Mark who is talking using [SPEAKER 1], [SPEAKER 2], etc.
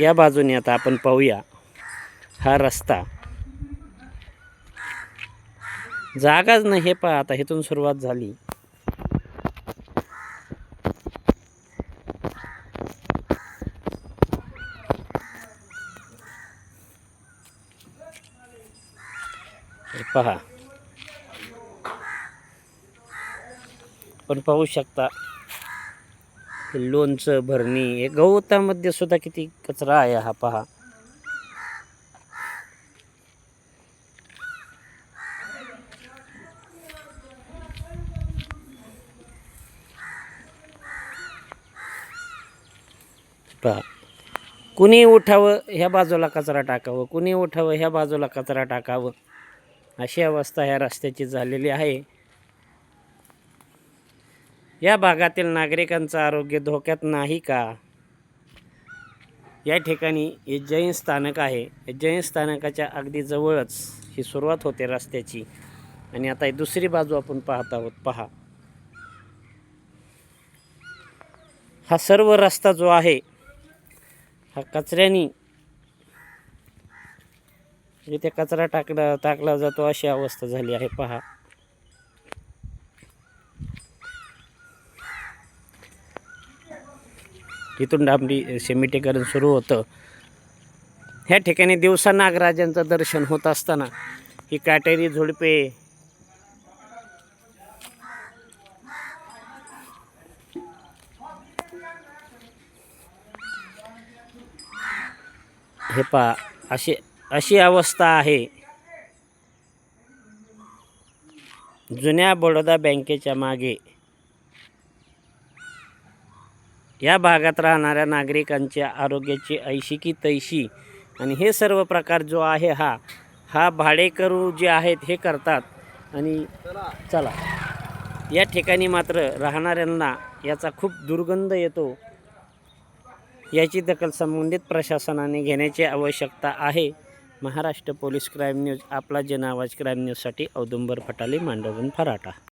[SPEAKER 1] या बाजूने आता आपण पाहूया हा रस्ता. जागाच नाही हे पहा आता इथून सुरुवात झाली. पहा. पण पाहू शकता लोणचं भरणी हे गवतामध्ये सुद्धा किती कचरा आहे हा पहा. पहा. कुणी उठावं ह्या बाजूला कचरा टाकावं. कुणी उठावं ह्या बाजूला कचरा टाकावं. अशी अवस्था ह्या रस्त्याची झालेली आहे. या भागातील नागरिकांचं आरोग्य धोक्यात नाही का? या ठिकाणी हे जैन स्थानक आहे. जैन स्थानकाच्या अगदी जवळच ही सुरुवात होते रस्त्याची. आणि आता ही दुसरी बाजू आपण पाहत आहोत. पहा. हा सर्व रस्ता जो आहे हा कचऱ्यानी इथे कचरा टाकला टाकला जातो अशी अवस्था झाली आहे. पहा. इथून डांबडी सिमेंटीकरण सुरू होतं. ह्या ठिकाणी दिवसा नागराजांचं दर्शन होत असताना ही काटेरी झुडपे हे पहा अशी अशी अवस्था आहे. जुन्या बडोदा बँकेच्या मागे या भागात राहणाऱ्या नागरिकांच्या आरोग्याची ऐशी की तैशी. आणि हे सर्व प्रकार जो आहे हा हा भाडेकरू जे आहेत हे करतात. आणि चला या ठिकाणी मात्र राहणाऱ्यांना याचा खूप दुर्गंध येतो. याची दखल संबंधित प्रशासनाने घेण्याची आवश्यकता आहे. महाराष्ट्र पोलीस क्राईम न्यूज आपला जनावाज क्राईम न्यूजसाठी औदुंबर फटाले मांडवून फराटा.